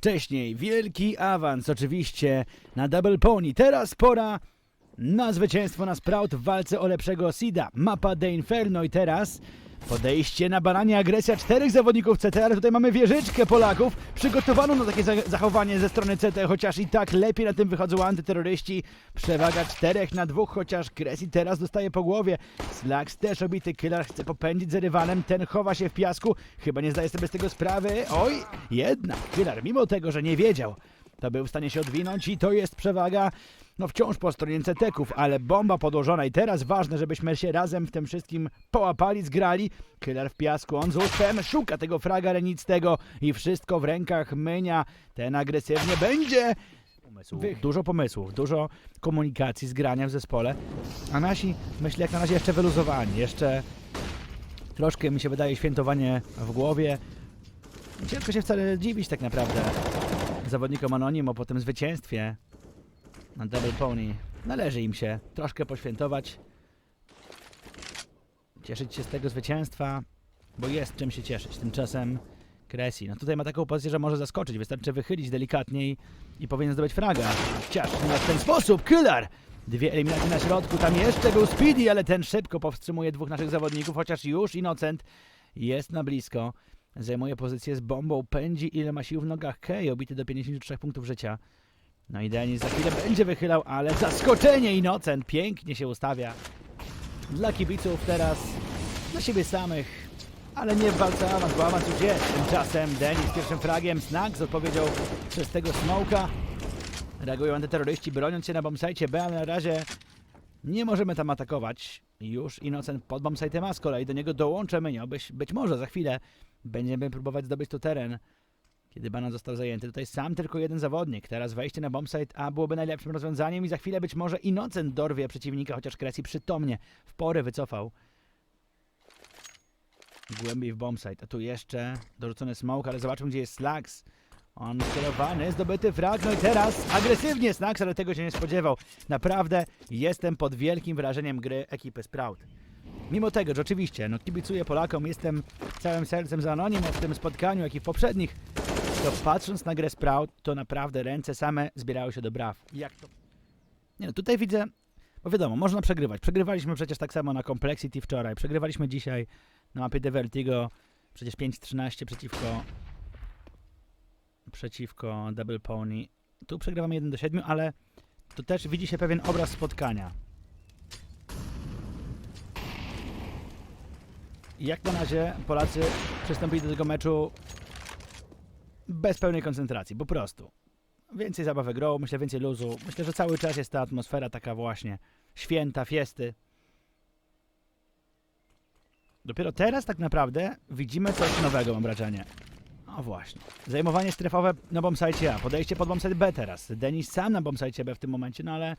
Wcześniej wielki awans oczywiście na Double Pony. Teraz pora na zwycięstwo na Sprout w walce o lepszego Sida. Mapa The Inferno i teraz podejście na baranie agresja czterech zawodników CT, ale tutaj mamy wieżyczkę Polaków przygotowaną na takie za- zachowanie ze strony CT, chociaż i tak lepiej na tym wychodzą antyterroryści. Przewaga czterech na dwóch, chociaż Cressy teraz dostaje po głowie. Slacks też obity, Killer chce popędzić za rywalem, ten chowa się w piasku, chyba nie zdaje sobie z tego sprawy. Oj, jednak Killer, mimo tego, że nie wiedział, to był w stanie się odwinąć i to jest przewaga, no wciąż po stronie ceteków, ale bomba podłożona i teraz ważne, żebyśmy się razem w tym wszystkim połapali, zgrali. Killer w piasku, on z łuspem szuka tego fraga renictego i wszystko w rękach mynia. Ten agresywnie będzie. Pomysłów, dużo pomysłów, dużo komunikacji, zgrania w zespole, a nasi, myślę, jak na razie jeszcze wyluzowani, jeszcze troszkę mi się wydaje świętowanie w głowie. Ciężko się wcale dziwić tak naprawdę zawodnikom Anonimo po tym zwycięstwie na Double Pony. Należy im się troszkę poświętować. Cieszyć się z tego zwycięstwa, bo jest czym się cieszyć. Tymczasem Cressy, no tutaj ma taką pozycję, że może zaskoczyć. Wystarczy wychylić delikatniej i powinien zdobyć fraga. Chociaż nie w ten sposób, Killer! Dwie eliminacje na środku, tam jeszcze był Speedy, ale ten szybko powstrzymuje dwóch naszych zawodników, chociaż już Innocent jest na blisko. Zajmuje pozycję z bombą, pędzi ile ma sił w nogach. Kej, obity do 53 punktów życia. No i Denis za chwilę będzie wychylał, ale zaskoczenie Innocent pięknie się ustawia. Dla kibiców teraz dla siebie samych, ale nie w walce awans, bo awans już jest. Tymczasem Denis pierwszym fragiem, Snacks odpowiedział przez tego smoka. Reagują antyterroryści, broniąc się na bombsite B, ale na razie nie możemy tam atakować. Już Innocent pod bombsite ma z kolei, do niego dołączę Mynio, być, być może za chwilę będziemy próbować zdobyć tu teren. Kiedy banan został zajęty, tutaj sam tylko jeden zawodnik. Teraz wejście na bombsite A byłoby najlepszym rozwiązaniem i za chwilę być może Innocent dorwie przeciwnika, chociaż Cressy przytomnie w porę wycofał. Głębiej w bombsite, a tu jeszcze dorzucony smoke, ale zobaczmy gdzie jest Slacks. On skierowany, zdobyty frag, no i teraz agresywnie Snacks, ale tego się nie spodziewał. Naprawdę jestem pod wielkim wrażeniem gry ekipy Sprout. Mimo tego, że oczywiście, no kibicuję Polakom, jestem całym sercem za Anonimo w tym spotkaniu, jak i w poprzednich, to patrząc na grę Sprout, to naprawdę ręce same zbierały się do braw. Jak to? Nie no, tutaj widzę, bo wiadomo, można przegrywać. Przegrywaliśmy przecież tak samo na Complexity wczoraj, przegrywaliśmy dzisiaj na mapie The Vertigo, przecież 5-13 przeciwko przeciwko Double Pony. Tu przegrywamy 1 do 7, ale tu też widzi się pewien obraz spotkania. Jak na razie Polacy przystąpili do tego meczu bez pełnej koncentracji, po prostu. Więcej zabawek grą, myślę więcej luzu. Myślę, że cały czas jest ta atmosfera taka właśnie święta, fiesty. Dopiero teraz tak naprawdę widzimy coś nowego, mam wrażenie. O właśnie. Zajmowanie strefowe na bombsite A, podejście pod bombsite B teraz. Denis sam na bombsite B w tym momencie, no ale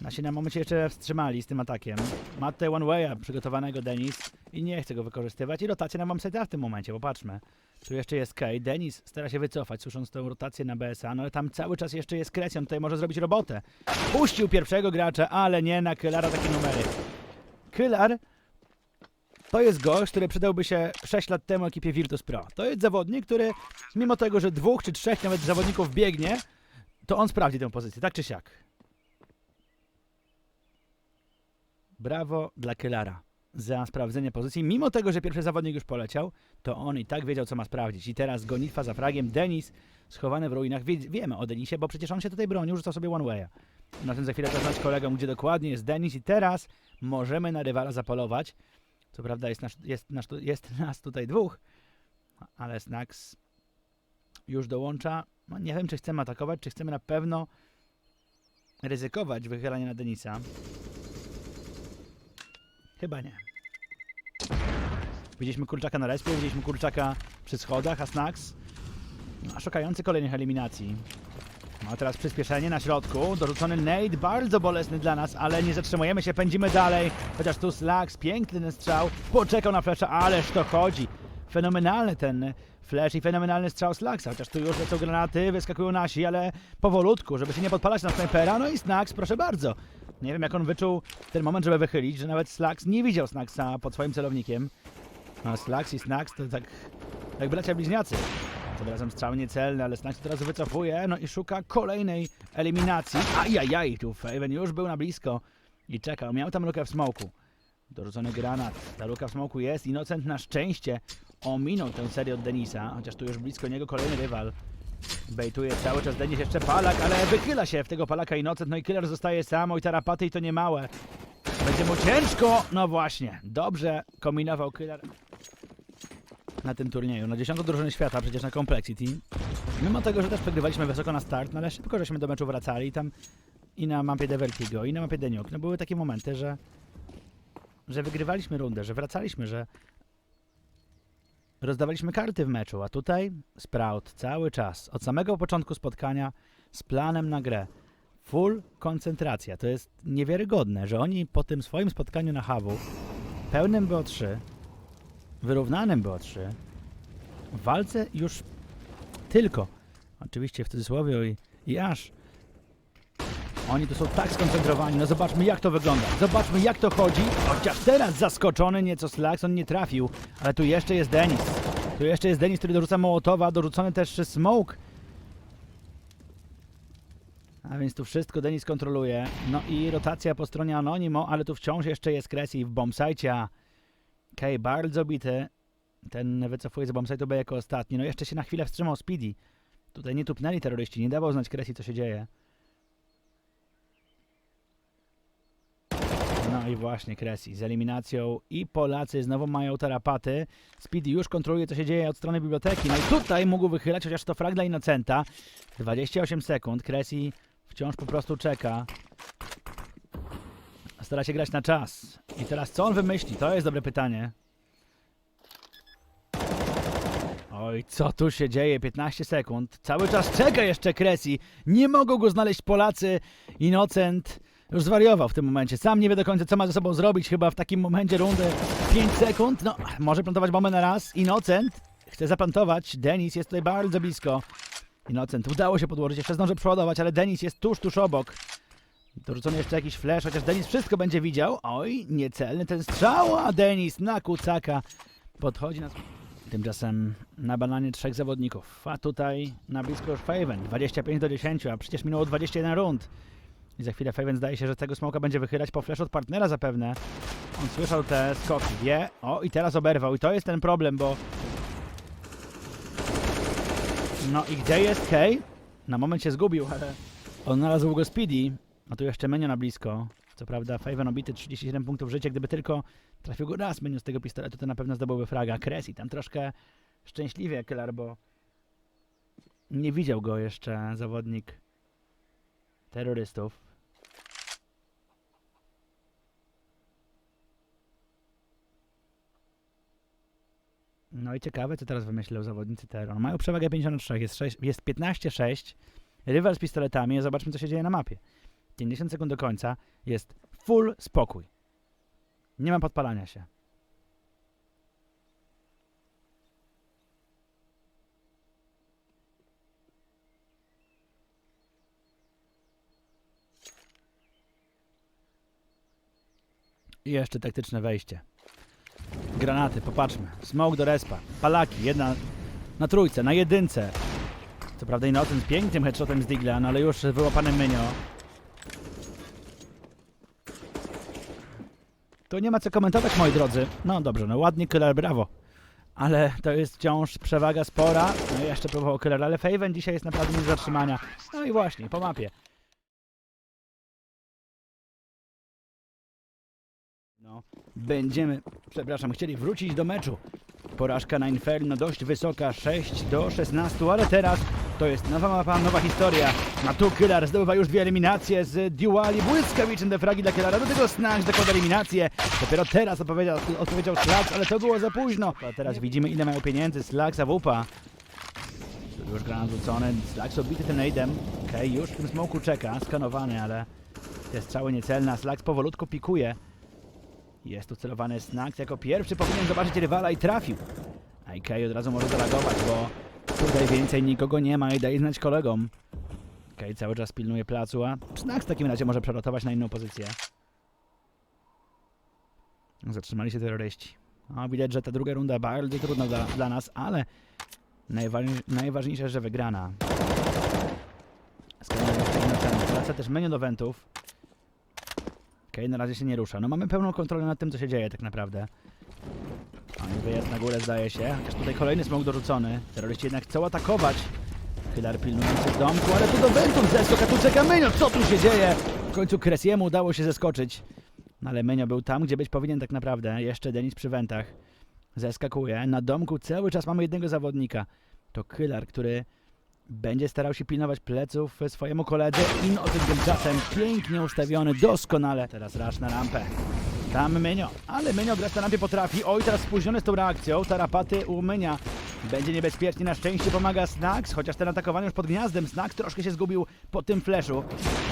nasi na momencie jeszcze wstrzymali z tym atakiem. Ma tutaj one way'a przygotowanego Denis i nie chce go wykorzystywać i rotację na bombsite A w tym momencie, popatrzmy. Tu jeszcze jest Kay. Denis stara się wycofać, słysząc tę rotację na BSA, no ale tam cały czas jeszcze jest Kresjon, tutaj może zrobić robotę. Puścił pierwszego gracza, ale nie na Kylara takie numery. Kylar to jest gość, który przydałby się 6 lat temu ekipie Virtus Pro. To jest zawodnik, który mimo tego, że dwóch czy trzech nawet zawodników biegnie, to on sprawdzi tę pozycję, tak czy siak. Brawo dla Kylara za sprawdzenie pozycji. Mimo tego, że pierwszy zawodnik już poleciał, to on i tak wiedział, co ma sprawdzić. I teraz gonitwa za fragiem. Denis schowany w ruinach. Wie, wiemy o Denisie, bo przecież on się tutaj bronił, rzucał sobie one way'a. Na tym za chwilę zaznać kolegom, gdzie dokładnie jest Denis i teraz możemy na rywala zapolować. Co prawda jest, nasz, jest, nasz, tu- jest nas tutaj dwóch, ale Snax już dołącza. No, nie wiem, czy chcemy atakować, czy chcemy na pewno ryzykować wychylanie na Denisa. Chyba nie. Widzieliśmy kurczaka na respie, widzieliśmy kurczaka przy schodach, a Snax no, szukający kolejnych eliminacji. Ma teraz przyspieszenie na środku, dorzucony Nate, bardzo bolesny dla nas, ale nie zatrzymujemy się, pędzimy dalej. Chociaż tu Slax, piękny strzał, poczekał na flesza, ależ to chodzi. Fenomenalny ten flash i fenomenalny strzał Slaxa, chociaż tu już lecą granaty, wyskakują nasi, ale powolutku, żeby się nie podpalać na snajpera. No i Snax, proszę bardzo. Nie wiem jak on wyczuł ten moment, żeby wychylić, że nawet Slax nie widział Snaxa pod swoim celownikiem. No Slax i Snax to tak jak bracia bliźniacy. Tym razem strzał niecelny, ale Snack teraz wycofuje, no i szuka kolejnej eliminacji. Ajajaj, tu Faven już był na blisko i czekał. Miał tam lukę w smoku. Dorzucony granat. Ta luka w smoku jest. Innocent na szczęście ominął tę serię od Denisa, chociaż tu już blisko niego kolejny rywal. Bejtuje cały czas Denis jeszcze palak, ale wychyla się w tego palaka Innocent, no i killer zostaje sam, oj tarapaty i to nie małe. Będzie mu ciężko, no właśnie, dobrze kombinował killer na tym turnieju, na 10 drużyny świata, przecież na Complexity. Mimo tego, że też przegrywaliśmy wysoko na start, no ale szybko żeśmy do meczu wracali tam i na mapie de Vertigo, i na mapie de Nuke, no były takie momenty, że że wygrywaliśmy rundę, że wracaliśmy, że rozdawaliśmy karty w meczu, a tutaj Sprout cały czas, od samego początku spotkania z planem na grę. Full koncentracja. To jest niewiarygodne, że oni po tym swoim spotkaniu na Hawu, pełnym BO3, wyrównanym BO3, w walce już tylko, oczywiście w cudzysłowie i, i aż, oni tu są tak skoncentrowani, no zobaczmy jak to wygląda, zobaczmy jak to chodzi, chociaż teraz zaskoczony nieco Slax, on nie trafił, ale tu jeszcze jest Denis, tu jeszcze jest Denis, który dorzuca Mołotowa, dorzucony też Smoke, a więc tu wszystko Denis kontroluje, no i rotacja po stronie Anonimo, ale tu wciąż jeszcze jest Cressy w bombsite, a Okej, bardzo bity, ten wycofuje z bombsite'u B jako ostatni, no jeszcze się na chwilę wstrzymał Speedy, tutaj nie tupnęli terroryści, nie dawał znać Cressy co się dzieje. No i właśnie Cressy z eliminacją i Polacy znowu mają tarapaty. Speedy już kontroluje co się dzieje od strony biblioteki. No i tutaj mógł wychylać, chociaż to frag dla Innocenta. 28 sekund. Cressy wciąż po prostu czeka. Stara się grać na czas. I teraz co on wymyśli? To jest dobre pytanie. Oj, co tu się dzieje? 15 sekund. Cały czas czeka jeszcze Cressy. Nie mogą go znaleźć Polacy. Innocent już zwariował w tym momencie. Sam nie wie do końca, co ma ze sobą zrobić. Chyba w takim momencie rundy 5 sekund. No, może plantować bombę na raz. Innocent chce zaplantować. Denis jest tutaj bardzo blisko. Innocent udało się podłożyć. Jeszcze zdąży przeładować, ale Denis jest tuż, tuż obok. Dorzucony jeszcze jakiś flash, chociaż Denis wszystko będzie widział. Oj, niecelny ten strzał, a Denis na kucaka podchodzi na... Tymczasem na bananie trzech zawodników, a tutaj na blisko już Faven, 25 do 10, a przecież minęło 21 rund. I za chwilę Faven zdaje się, że tego smoka będzie wychylać po flash od partnera zapewne. On słyszał te skoki, wie, o i teraz oberwał i to jest ten problem, bo... No i gdzie jest Kay? Na moment się zgubił, ale odnalazł go Speedy, a tu jeszcze Menio na blisko. Co prawda Faven obity 37 punktów życia, gdyby tylko trafił go raz Menio z tego pistoletu, to na pewno zdobyłby fraga. Cressy tam troszkę szczęśliwie Killer, bo nie widział go jeszcze zawodnik terrorystów. No i ciekawe, co teraz wymyślą zawodnicy Terror. Mają przewagę 53, jest, jest 15-6. Rywal z pistoletami, zobaczmy, co się dzieje na mapie. 50 sekund do końca, jest full spokój. Nie ma podpalania się. I jeszcze taktyczne wejście. Granaty, popatrzmy. Smoke do respa. Palaki, jedna na trójce, na jedynce. Co prawda Innocent z pięknym headshotem z Digla, no ale już wyłapany Mynio. Tu nie ma co komentować, moi drodzy. No dobrze, no ładnie Killer, brawo. Ale to jest wciąż przewaga spora. No i jeszcze próbował Killer, ale Faven dzisiaj jest naprawdę nie zatrzymania. No i właśnie, po mapie. Będziemy, przepraszam, chcieli wrócić do meczu. Porażka na Inferno dość wysoka, 6 do 16, ale teraz to jest nowa mapa, nowa historia. A tu Killer zdobywa już dwie eliminacje z duali błyskawiczne defragi dla Killera. Do tego Snatch dokłada eliminację. Dopiero teraz odpowiedział, odpowiedział Slacks, ale to było za późno. A teraz widzimy ile mają pieniędzy Slacks, a Wupa. Już granat rzucony, Slacks obity tym nade'em. Okej, już w tym smoku czeka, skanowany, ale te strzały niecelne. a powolutku pikuje. Jest tu celowany Snack. Jako pierwszy powinien zobaczyć rywala i trafił. A Ikei od razu może zareagować, bo tutaj więcej nikogo nie ma i daje znać kolegom. Ikei cały czas pilnuje placu, a Snack w takim razie może przerotować na inną pozycję. Zatrzymali się terroryści. O, widać, że ta druga runda bardzo trudna dla, dla nas, ale Najważniejsze, najważniejsze że wygrana. Jeszcze inne ceny. Wraca też menu do wentów. Okej, na razie się nie rusza. No mamy pełną kontrolę nad tym, co się dzieje tak naprawdę. I wyjazd na górę zdaje się. Chociaż tutaj kolejny smok dorzucony. Terroryści jednak chcą atakować. Killer pilnujący w domku, ale tu do wentów zeskok, a tu czeka Menio. Co tu się dzieje? W końcu Kresiemu udało się zeskoczyć. No ale Menio był tam, gdzie być powinien tak naprawdę. Jeszcze Denis przy wentach. Zeskakuje. Na domku cały czas mamy jednego zawodnika. To Killer, który będzie starał się pilnować pleców swojemu koledze. Inoten tymczasem pięknie ustawiony, doskonale. Teraz rasz na rampę. Tam Menio, ale Menio grać na rampie potrafi. Oj, teraz spóźniony z tą reakcją. Tarapaty u Menia. Będzie niebezpiecznie, na szczęście pomaga Snax, chociaż ten atakowany już pod gniazdem. Snax troszkę się zgubił po tym flashu.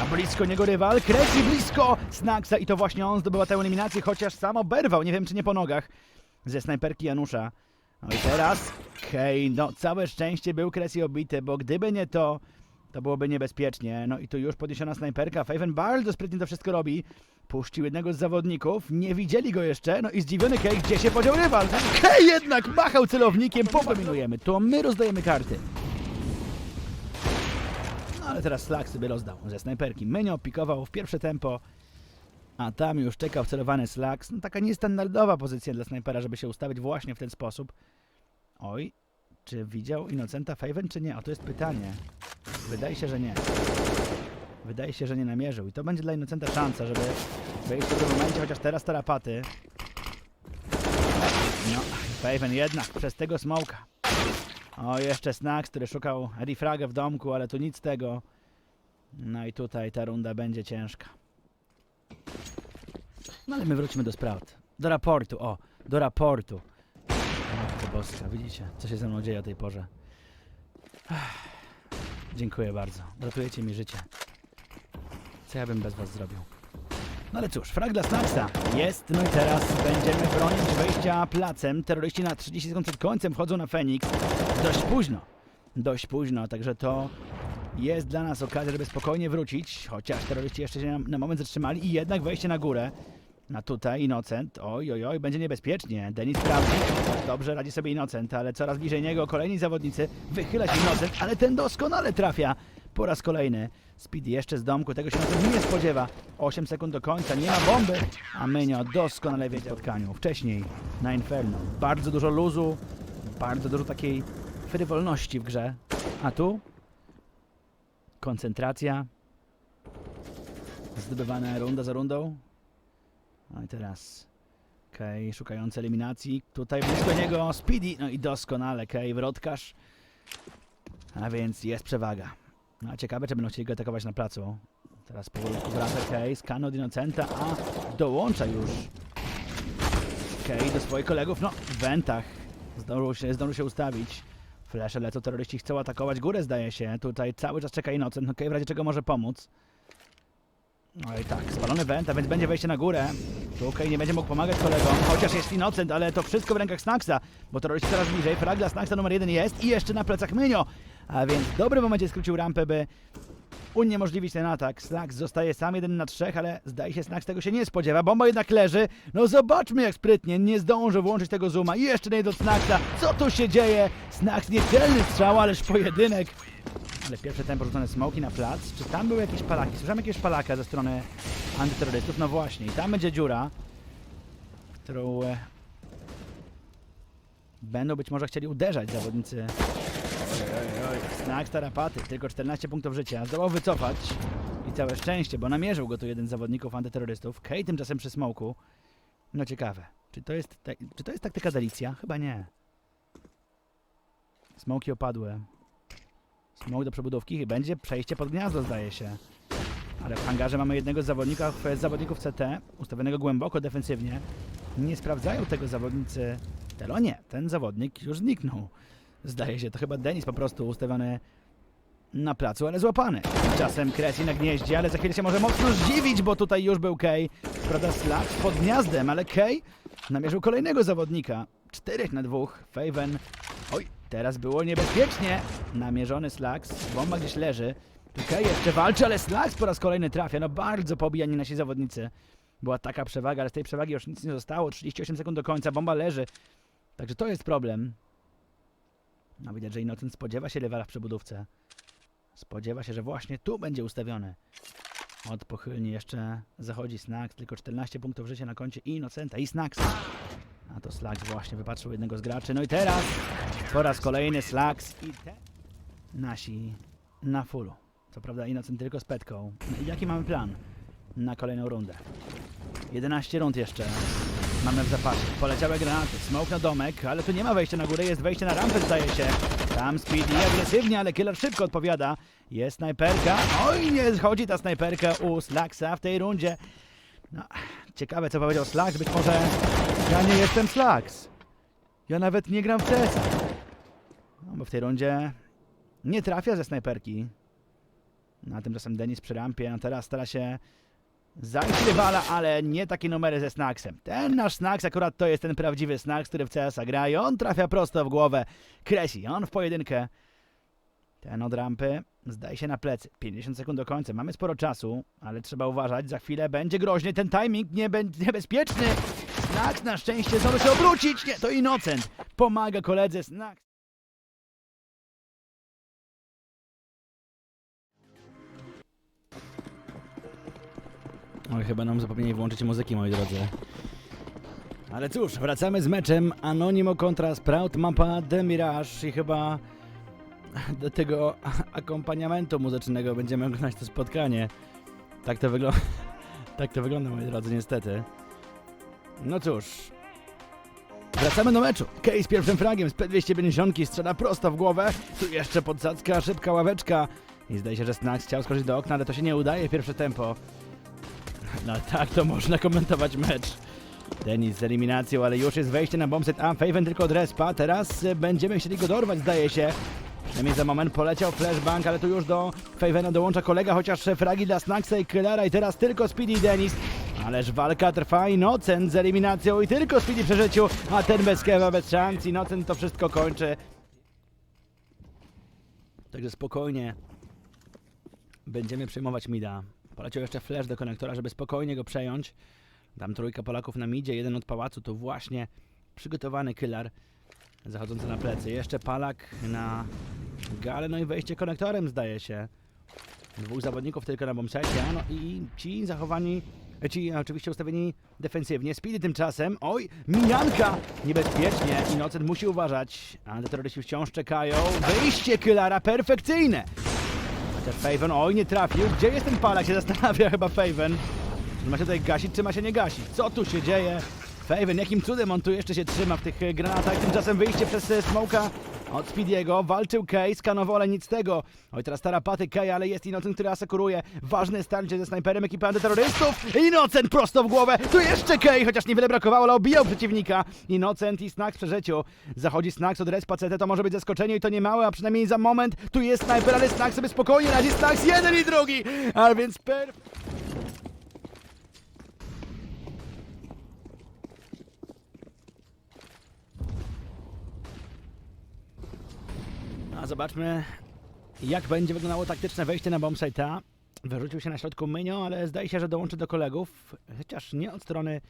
A blisko niego rywal, kreci blisko Snaxa i to właśnie on zdobyła tę eliminację, chociaż sam oberwał, nie wiem czy nie po nogach, ze snajperki Janusza. No i teraz Kane, no całe szczęście był Cressy obity, bo gdyby nie to, to byłoby niebezpiecznie. No i tu już podniesiona snajperka, Faven bardzo sprytnie to wszystko robi. Puścił jednego z zawodników, nie widzieli go jeszcze, no i zdziwiony Kay, gdzie się podział rywal? Kay jednak machał celownikiem, podominujemy, to my rozdajemy karty. No ale teraz Slack sobie rozdał ze snajperki. Menio pikował w pierwsze tempo, a tam już czekał celowany Slacks. No taka niestandardowa pozycja dla snajpera, żeby się ustawić właśnie w ten sposób. Oj, czy widział Innocenta Faven, czy nie? O, to jest pytanie. Wydaje się, że nie. Wydaje się, że nie namierzył. I to będzie dla Innocenta szansa, żeby wejść w tym momencie, chociaż teraz tarapaty. No, Faven jednak przez tego smoka. O, jeszcze Snax, który szukał refraga w domku, ale tu nic z tego. No i tutaj ta runda będzie ciężka. No ale my wrócimy do Sprout. Do raportu, o, do raportu. Matko Boska, widzicie, co się ze mną dzieje o tej porze. Ech. Dziękuję bardzo. Ratujecie mi życie. Co ja bym bez was zrobił? No ale cóż, frag dla Snaxa jest, no i teraz będziemy bronić wejścia placem. Terroryści na 30 sekund przed końcem wchodzą na Fenix. Dość późno. Dość późno, także to jest dla nas okazja, żeby spokojnie wrócić, chociaż terroryści jeszcze się na, na moment zatrzymali i jednak wejście na górę. A tutaj Innocent, oj, oj, oj, będzie niebezpiecznie. Denis sprawdzi, dobrze radzi sobie Innocent, ale coraz bliżej niego kolejni zawodnicy. Wychyla się Innocent, ale ten doskonale trafia. Po raz kolejny. Speed jeszcze z domku, tego się Innocent nie spodziewa. 8 sekund do końca, nie ma bomby, a Menio doskonale wiedział w spotkaniu. Wcześniej na Inferno. Bardzo dużo luzu, bardzo dużo takiej frywolności w grze. A tu koncentracja. Zdobywana runda za rundą. No i teraz Kej szukający eliminacji. Tutaj blisko niego Speedy. No i doskonale Kej wrotkarz. A więc jest przewaga. No ciekawe, czy będą chcieli go atakować na placu. Teraz powolutku wraca Kej, skan od Innocenta, a dołącza już Kej do swoich kolegów. No, w wentach. Zdążył się, zdążył się ustawić. Flesze lecą, terroryści chcą atakować górę, zdaje się. Tutaj cały czas czeka Innocent, no Kej w razie czego może pomóc. No i tak, spalony went, a więc będzie wejście na górę. Tu Okej, nie będzie mógł pomagać kolegom, chociaż jest Innocent, ale to wszystko w rękach Snaxa, bo terroryści coraz bliżej. Frag dla Snaxa numer jeden jest i jeszcze na plecach Mynio. A więc w dobrym momencie skrócił rampę, by uniemożliwić ten atak. Snax zostaje sam jeden na trzech, ale zdaje się Snax tego się nie spodziewa. Bomba jednak leży. No zobaczmy jak sprytnie, nie zdąży włączyć tego zooma. I jeszcze nie do Snaxa. Co tu się dzieje? Snax niecelny strzał, ależ pojedynek. Ale pierwsze tempo rzucone smoki na plac. Czy tam były jakieś palaki? Słyszałem jakieś palaka ze strony antyterrorystów. No właśnie, i tam będzie dziura, którą e, będą być może chcieli uderzać zawodnicy. Znak tarapaty, tylko 14 punktów życia. Zdołał wycofać i całe szczęście, bo namierzył go tu jeden z zawodników antyterrorystów. Kej tymczasem przy smoku. No ciekawe, czy to jest, czy to jest taktyka Delicja? Chyba nie. Smoki opadły. Smok do przebudówki i będzie przejście pod gniazdo, zdaje się. Ale w hangarze mamy jednego z zawodników, z zawodników CT, ustawionego głęboko defensywnie. Nie sprawdzają tego zawodnicy. Telo nie, ten zawodnik już zniknął. Zdaje się, to chyba Denis po prostu ustawiony na placu, ale złapany. Tymczasem Kresi na gnieździe, ale za chwilę się może mocno zdziwić, bo tutaj już był Kay. Prawda, Slack pod gniazdem, ale Kay namierzył kolejnego zawodnika. Czterech na dwóch. Faven. Oj, teraz było niebezpiecznie. Namierzony Slacks. Bomba gdzieś leży. Kay jeszcze walczy, ale Slacks po raz kolejny trafia. No bardzo pobijani nasi zawodnicy. Była taka przewaga, ale z tej przewagi już nic nie zostało. 38 sekund do końca, bomba leży. Także to jest problem. No widać, że Innocent spodziewa się rywala w przebudówce. Spodziewa się, że właśnie tu będzie ustawiony. Od pochylni jeszcze zachodzi Snax, tylko 14 punktów życia na koncie i Innocenta i Snaxa. A to Slax właśnie wypatrzył jednego z graczy. No i teraz po raz kolejny Slax i te... nasi na fullu. Co prawda Innocent tylko z petką. No jaki mamy plan na kolejną rundę? 11 rund jeszcze mamy w zapasie. Poleciały granaty, smoke na domek, ale tu nie ma wejścia na górę, jest wejście na rampę zdaje się. Tam Speedy agresywnie, ale Killer szybko odpowiada. Jest snajperka. Oj, nie schodzi ta snajperka u Slaxa w tej rundzie. No, ciekawe co powiedział Slax, być może ja nie jestem Slax. Ja nawet nie gram w CS. No, bo w tej rundzie nie trafia ze snajperki. No, a tymczasem Denis przy rampie, a teraz stara się rywala, ale nie takie numery ze Snacksem. Ten nasz Snacks akurat to jest ten prawdziwy Snacks, który w CS-a gra i on trafia prosto w głowę. Kresi, on w pojedynkę. Ten od rampy zdaje się na plecy. 50 sekund do końca. Mamy sporo czasu, ale trzeba uważać. Za chwilę będzie groźny. Ten timing nie będzie niebezpieczny. Snacks na szczęście zdąży się obrócić. Nie, to Innocent. Pomaga koledze Snacks. Oj, chyba nam zapomnieli włączyć muzyki, moi drodzy. Ale cóż, wracamy z meczem Anonimo kontra Sprout, mapa The Mirage i chyba do tego akompaniamentu muzycznego będziemy oglądać to spotkanie. Tak to wygląda. tak to wygląda, moi drodzy, niestety. No cóż. Wracamy do meczu. Case pierwszym fragiem z P250 strzela prosto w głowę. Tu jeszcze podsadzka, szybka ławeczka. I zdaje się, że Snax chciał skoczyć do okna, ale to się nie udaje. Pierwsze tempo. No tak to można komentować mecz. Denis z eliminacją, ale już jest wejście na bombset A. Faven tylko od respa. Teraz będziemy chcieli go dorwać, zdaje się. Przynajmniej za moment poleciał flashbang, ale tu już do Favena dołącza kolega, chociaż fragi dla Snacksa i Killera i teraz tylko Speedy i Denis. Ależ walka trwa, Innocent z eliminacją i tylko Speedy przy życiu, a ten bez kewa, bez szans. Innocent to wszystko kończy. Także spokojnie. Będziemy przejmować mida. Poleciał jeszcze flash do konektora, żeby spokojnie go przejąć. Tam trójka Polaków na midzie, jeden od pałacu, to właśnie przygotowany killer zachodzący na plecy. Jeszcze Palak na galę, no i wejście konektorem zdaje się. Dwóch zawodników tylko na bombsecie, no i ci zachowani, ci oczywiście ustawieni defensywnie. Speedy tymczasem, oj, mijanka! Niebezpiecznie, Innocent musi uważać. Antyterroryści wciąż czekają. Wyjście Killera perfekcyjne! Chociaż Faven, oj, nie trafił. Gdzie jest ten palak? Się zastanawia chyba Faven. Czy ma się tutaj gasić, czy ma się nie gasić? Co tu się dzieje? Faven, jakim cudem on tu jeszcze się trzyma w tych granatach? Tymczasem wyjście przez e, smoka od Speediego. Walczył Kay, skanował, ale nic tego. Oj, teraz tarapaty Kay, ale jest Innocent, który asekuruje. Ważne starcie ze snajperem ekipy antyterrorystów. Innocent prosto w głowę. Tu jeszcze Kay, chociaż niewiele brakowało, ale obijał przeciwnika. Innocent i Snax przy życiu. Zachodzi Snax od respa CT, to może być zaskoczenie i to nie małe, a przynajmniej za moment. Tu jest snajper, ale Snax sobie spokojnie radzi. Snax jeden i drugi. A więc per... A zobaczmy, jak będzie wyglądało taktyczne wejście na bombsite'a. Wyrzucił się na środku Mynio, ale zdaje się, że dołączy do kolegów, chociaż nie od strony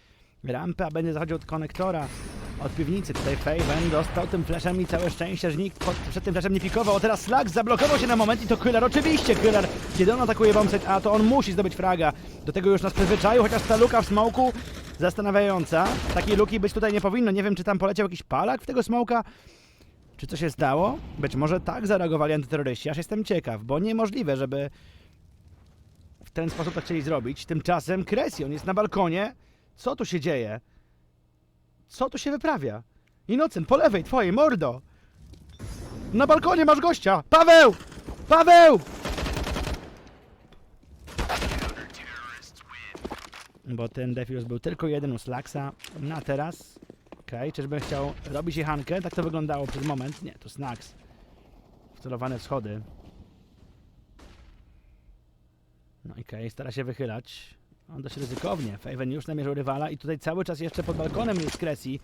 rampy, a będzie zachodził od konektora, od piwnicy. Tutaj Faven dostał tym flashem i całe szczęście, że nikt pod, przed tym flashem nie pikował. Teraz Slack zablokował się na moment i to Killer, oczywiście Killer. Kiedy on atakuje bombsite A, to on musi zdobyć fraga. Do tego już nas przyzwyczaił, chociaż ta luka w smoku zastanawiająca. Takiej luki być tutaj nie powinno. Nie wiem, czy tam poleciał jakiś palak w tego smoka, czy co się stało? Być może tak zareagowali antyterroryści, aż jestem ciekaw, bo niemożliwe, żeby w ten sposób to chcieli zrobić. Tymczasem Kresion jest na balkonie. Co tu się dzieje? Co tu się wyprawia? Innocent, po lewej, twojej, mordo! Na balkonie masz gościa! Paweł! Paweł! Bo ten defuse był tylko jeden u Slacksa. Na teraz Okej, czyżby chciał robić jechankę? Tak to wyglądało przez moment. Nie, to Snacks. Wcelowane schody. No i Kay stara się wychylać. On dość ryzykownie. Faven już namierzył rywala i tutaj cały czas jeszcze pod balkonem jest Cressy.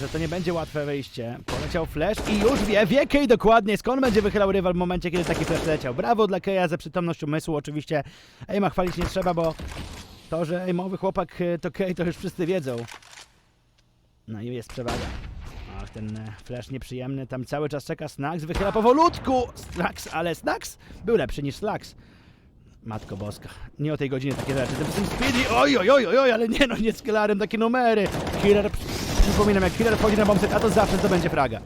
Że to nie będzie łatwe wyjście. Poleciał flash i już wie, wie Kay dokładnie skąd będzie wychylał rywal w momencie, kiedy taki flash leciał. Brawo dla Kaya za przytomność umysłu. Oczywiście Aima chwalić nie trzeba, bo to, że aimowy chłopak e, to Kay, to już wszyscy wiedzą. No i jest przewaga. Ach, ten e, flash nieprzyjemny, tam cały czas czeka Snax, wychyla powolutku! Snax, ale Snax był lepszy niż Slax. Matko boska, nie o tej godzinie takie rzeczy. Tymczasem Speedy, oj, oj, oj, oj, ale nie no, nie z Killarem takie numery. Killer, przypominam, jak Killer wchodzi na bombset, a to zawsze to będzie fraga.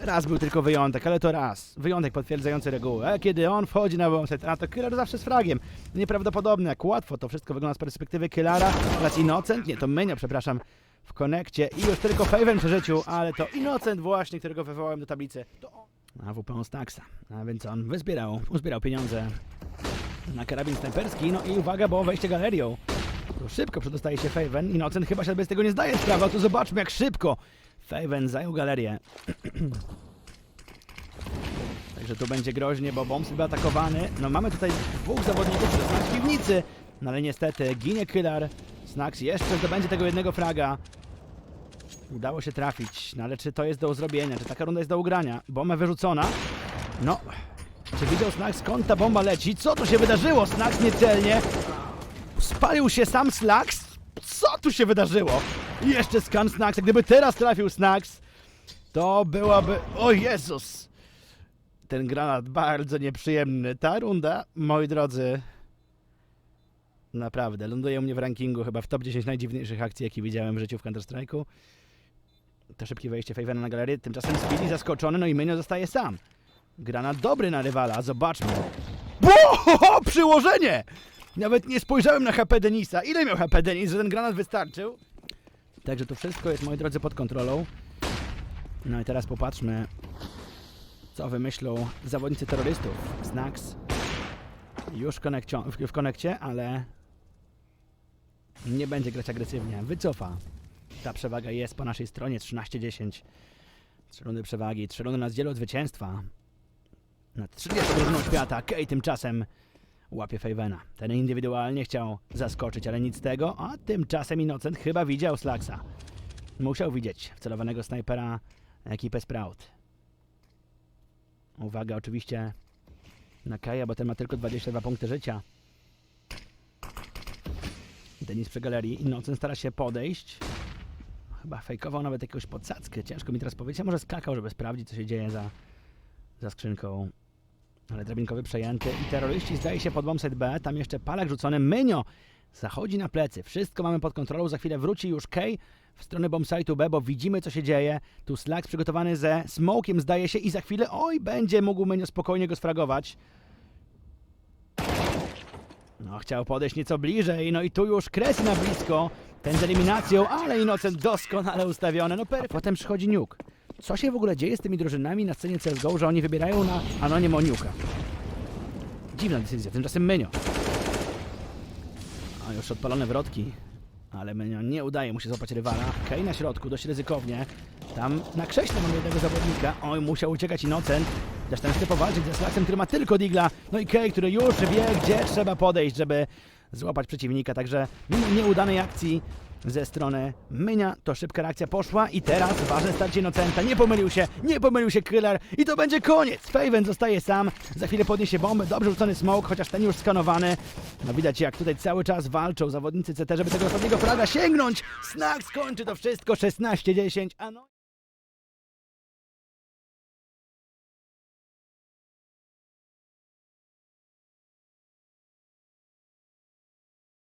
Raz był tylko wyjątek, ale to raz. Wyjątek potwierdzający regułę. A kiedy on wchodzi na bombset, a to Killer zawsze z fragiem. Nieprawdopodobne, jak łatwo to wszystko wygląda z perspektywy Killara oraz Innocent, nie, to Menio, przepraszam, w konekcie i już tylko Faven przy życiu, ale to Innocent właśnie, którego wywołałem do tablicy. To on. A WP Staxa, a więc on wyzbierał, uzbierał pieniądze na karabin snajperski, no i uwaga, bo wejście galerią. Tu szybko przedostaje się Faven, Innocent chyba się bez tego nie zdaje sprawy, a tu zobaczmy jak szybko Faven zajął galerię. Także tu będzie groźnie, bo Bombs był atakowany. No mamy tutaj dwóch zawodników, jest w piwnicy, no ale niestety ginie Killer. Snax jeszcze zdobędzie tego jednego fraga. Udało się trafić, no ale czy to jest do zrobienia, czy taka runda jest do ugrania? Bomba wyrzucona. No, czy widział Snax skąd ta bomba leci? Co tu się wydarzyło? Snax niecelnie. Spalił się sam Snax? Co tu się wydarzyło? Jeszcze skan Snaxa. Gdyby teraz trafił Snax, to byłaby... O Jezus! Ten granat bardzo nieprzyjemny. Ta runda, moi drodzy, naprawdę, ląduje u mnie w rankingu chyba w top 10 najdziwniejszych akcji, jakie widziałem w życiu w Counter-Strike'u. To szybkie wejście Favena na galerię, tymczasem Speedy zaskoczony, no i Menio zostaje sam. Granat dobry na rywala, zobaczmy. Ło! Przyłożenie! Nawet nie spojrzałem na HP Denisa. Ile miał HP Denis, że ten granat wystarczył? Także to wszystko jest, moi drodzy, pod kontrolą. No i teraz popatrzmy, co wymyślą zawodnicy terrorystów. Snax już w konekcie, ale nie będzie grać agresywnie. Wycofa. Ta przewaga jest po naszej stronie 13-10. Trzy rundy przewagi, trzy rundy na zdzielu od zwycięstwa. Nad 30 drużyną świata, Kej tymczasem łapie Favena. Ten indywidualnie chciał zaskoczyć, ale nic z tego, a tymczasem Innocent chyba widział Slaxa. Musiał widzieć wcelowanego snajpera ekipę Sprout. Uwaga oczywiście na Kaja, bo ten ma tylko 22 punkty życia. Denis przy galerii. Innocent stara się podejść. Chyba fejkował nawet jakąś podsadzkę. Ciężko mi teraz powiedzieć. A może skakał, żeby sprawdzić, co się dzieje za, za skrzynką. Ale drabinkowy przejęty i terroryści zdaje się pod bombsite B. Tam jeszcze palak rzucony. Mynio zachodzi na plecy. Wszystko mamy pod kontrolą. Za chwilę wróci już Kay w stronę bombsite'u B, bo widzimy, co się dzieje. Tu Slax przygotowany ze smokiem, zdaje się, i za chwilę, oj, będzie mógł Mynio spokojnie go sfragować. No, chciał podejść nieco bliżej, no i tu już kres na blisko. Ten z eliminacją, ale Innocent doskonale ustawiony. No, per... A potem przychodzi Nuke. Co się w ogóle dzieje z tymi drużynami na scenie CSGO, że oni wybierają na Anonim Niuka? Dziwna decyzja, tymczasem Menio. A już odpalone wrotki. Ale Menio nie udaje mu się złapać rywala. Kej na środku, dość ryzykownie. Tam na krześle mamy jednego zawodnika. Oj, musiał uciekać Innocent. Zresztą chce powalczyć ze Slaxem, który ma tylko Digla. No i Kej, który już wie, gdzie trzeba podejść, żeby złapać przeciwnika. Także mimo nieudanej akcji ze strony Mynia, to szybka reakcja poszła i teraz ważne starcie Innocenta. Nie pomylił się, nie pomylił się Killer i to będzie koniec. Faven zostaje sam, za chwilę podniesie bombę, dobrze rzucony smoke, chociaż ten już skanowany. No widać jak tutaj cały czas walczą zawodnicy CT, żeby tego ostatniego fraga sięgnąć. Snack skończy to wszystko, 16-10, a no...